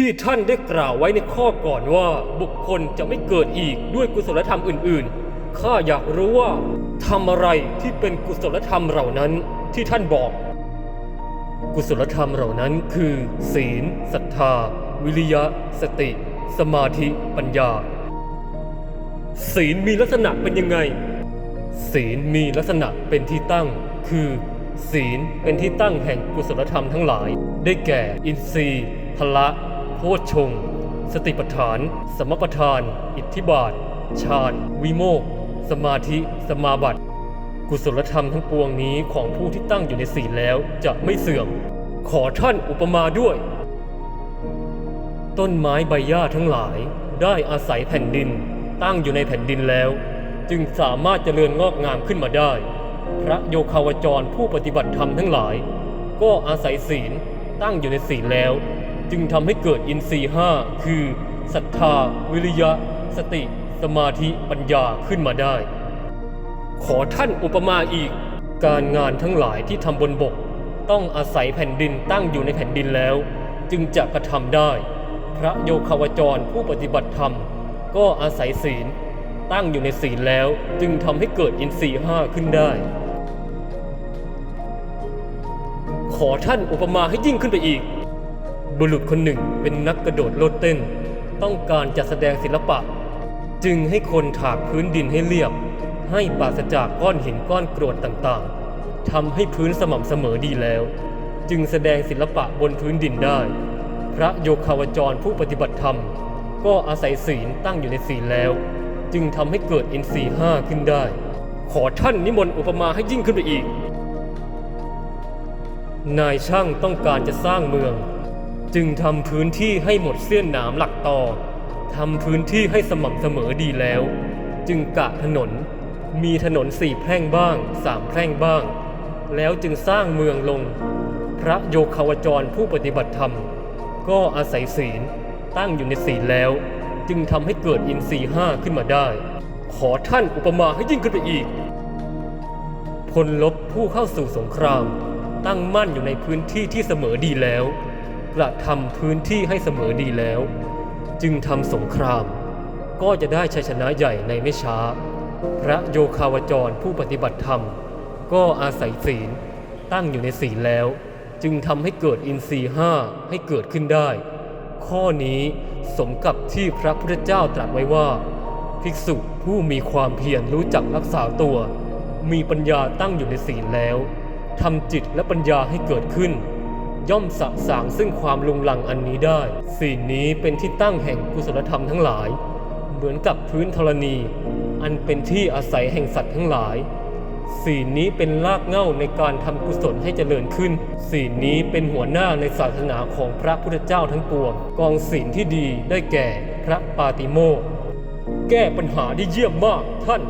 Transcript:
ที่ท่านได้กล่าวไว้ในข้อก่อนว่าบุคคลจะไม่เกิดอีกด้วยกุศลธรรมอื่นๆ ข้าอยากรู้ว่าทำอะไรที่เป็นกุศลธรรมเหล่านั้นที่ท่านบอก กุศลธรรมเหล่านั้นคือ ศีลศรัทธา วิริยะ สติ สมาธิปัญญา ศีลมีลักษณะเป็นยังไง ศีลมีลักษณะเป็นที่ตั้ง คือ ศีลเป็นที่ตั้งแห่งกุศลธรรมทั้งหลาย ได้แก่ อินทรีย์พละ โพชฌงสติปัฏฐาน สมปัฏฐาน อิทธิบาทฌานวิโมกสมาธิสมาบัติ กุศลธรรมทั้งปวงนี้ของผู้ที่ตั้งอยู่ในศีลแล้วจะไม่เสื่อม ขอท่านอุปมาด้วย ต้นไม้ใบหญ้าทั้งหลาย ได้อาศัยแผ่นดิน ตั้งอยู่ในแผ่นดินแล้ว จึงสามารถเจริญงอกงามขึ้นมาได้ พระโยคาวจรผู้ปฏิบัติธรรมทั้งหลาย ก็อาศัยศีลตั้งอยู่ในศีลแล้ว จึงทำให้เกิดอินทรีย์ห้าคือศรัทธา วิริยะ สติ สมาธิปัญญาขึ้นมาได้ ขอท่านอุปมาอีก การงานทั้งหลายที่ทำบนบก ต้องอาศัยแผ่นดินตั้งอยู่ในแผ่นดินแล้ว จึงจะกระทำได้ พระโยคาวจรผู้ปฏิบัติธรรม ก็อาศัยศีล ตั้งอยู่ในศีลแล้วจึงทำให้เกิดอินทรีย์ห้าขึ้นได้ ขอท่านอุปมาให้ยิ่งขึ้นไปอีก บุรุษคนหนึ่งเป็นนักกระโดดโลดเต้น ต้องการจัดแสดงศิลปะ จึงให้คนถากพื้นดินให้เรียบ ให้ปราศจากก้อนหินก้อนกรวดต่างๆทำให้พื้นสม่ำเสมอดีแล้ว จึงแสดงศิลปะบนพื้นดินได้ พระโยคาวจรผู้ปฏิบัติธรรม ก็อาศัยศีลตั้งอยู่ในศีลแล้ว จึงทำให้เกิดอินทรีย์ห้าขึ้นได้ ขอท่านนิมนต์อุปมาให้ยิ่งขึ้นไปอีก นายช่างต้องการจะสร้างเมือง จึงทำพื้นที่ให้หมดเสี้ยนหนามหลักต่อทำพื้นที่ให้สม่ำเสมอดีแล้ว จึงกะถนน มีถนนสี่แพร่งบ้างสามแพร่งบ้าง แล้วจึงสร้างเมืองลง พระโยคาวจรผู้ปฏิบัติธรรม ก็อาศัยศีลตั้งอยู่ในศีลแล้ว จึงทำให้เกิดอินทรีห้าขึ้นมาได้ ขอท่านอุปมาให้ยิ่งขึ้นไปอีกพลลบผู้เข้าสู่สงคราม ตั้งมั่นอยู่ในพื้นที่ที่เสมอดีแล้ว กระทำพื้นที่ให้เสมอดีแล้ว จึงทำสงคราม ก็จะได้ชัยชนะใหญ่ในไม่ช้า พระโยคาวจรผู้ปฏิบัติธรรม ก็อาศัยศีลตั้งอยู่ในศีลแล้ว จึงทำให้เกิดอินทรีย์ห้าให้เกิดขึ้นได้ ข้อนี้สมกับที่พระพุทธเจ้าตรัสไว้ว่า ภิกษุผู้มีความเพียรรู้จักรักษาตัว มีปัญญาตั้งอยู่ในศีลแล้วทำจิตและปัญญาให้เกิดขึ้น ย่อมสะสางซึ่งความลุงลังอันนี้ได้ศีลนี้เป็นที่ตั้งแห่งกุศลธรรมทั้งหลาย เหมือนกับพื้นธรณี อันเป็นที่อาศัยแห่งสัตว์ทั้งหลายศีลนี้เป็นรากเหง้าในการทำกุศลให้เจริญขึ้น ศีลนี้เป็นหัวหน้าในศาสนาของพระพุทธเจ้าทั้งปวง กองศีลที่ดีได้แก่พระปาติโมกแก้ปัญหาได้เยี่ยมมากท่าน